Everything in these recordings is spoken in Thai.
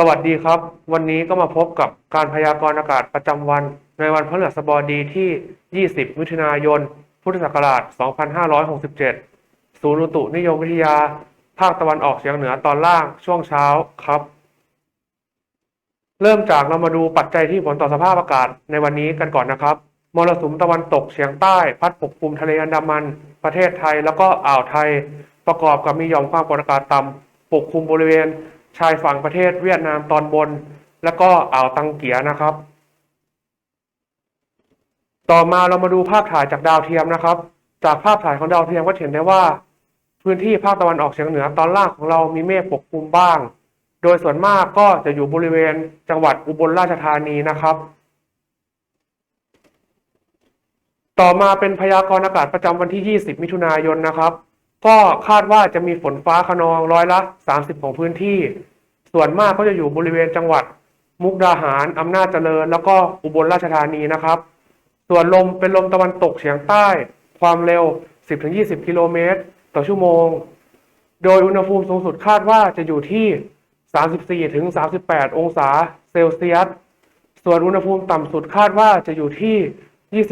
สวัสดีครับ วันนี้ก็มาพบกับการพยากรณ์อากาศประจำวัน ในวันพฤหัสบดีที่ 20 มิถุนายน พุทธศักราช 2567 ศูนย์อุตุนิยมวิทยา ภาคตะวันออกเฉียงเหนือตอนล่างช่วงเช้าครับ เริ่มจากเรามาดูปัจจัยที่ผลต่อสภาพอากาศในวันนี้กันก่อนนะครับ มรสุมตะวันตกเฉียงใต้พัดปกคลุมทะเลอันดามัน ประเทศไทยแล้วก็อ่าวไทย ประกอบกับมีหย่อมความกดอากาศต่ำปกคลุมบริเวณ ชายฝั่งประเทศเวียดนามตอนบน และก็อ่าวตังเกียนะครับ ต่อมาเรามาดูภาพถ่ายจากดาวเทียมนะครับ จากภาพถ่ายของดาวเทียมก็เห็นได้ว่า พื้นที่ภาคตะวันออกเฉียงเหนือตอนล่างของเรามีเมฆปกคลุมบ้าง โดยส่วนมากก็จะอยู่บริเวณจังหวัดอุบลราชธานีนะครับต่อมาเป็นพยากรณ์อากาศประจำวันที่ 20 มิถุนายนนะครับ ก็คาดว่าจะมีฝนฟ้าขนองร้อยละ 30 ของพื้นที่ ส่วนมากก็จะอยู่บริเวณจังหวัด มุกดาหาร อำนาจเจริญ แล้วก็อุบลราชธานีนะครับ ส่วนลมเป็นลมตะวันตกเฉียงใต้ ความเร็ว 10-20 กิโลเมตร ต่อชั่วโมง โดยอุณหภูมิสูงสุดคาดว่าจะอยู่ที่ 34-38 องศาเซลเซียส ส่วนอุณหภูมิต่ำสุดคาดว่าจะอยู่ที่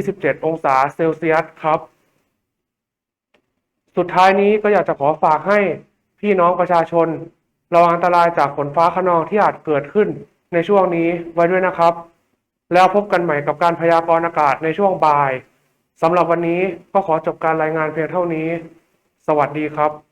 25-27 องศาเซลเซียสครับ สุดท้ายนี้ก็อยากจะขอฝากให้พี่น้องประชาชนระวังอันตรายจากฝนฟ้าขนองที่อาจเกิดขึ้นในช่วงนี้ไว้ด้วยนะครับ แล้วพบกันใหม่กับการพยากรณ์อากาศในช่วงบ่ายสำหรับวันนี้ก็ขอจบการรายงานเพียงเท่านี้ สวัสดีครับ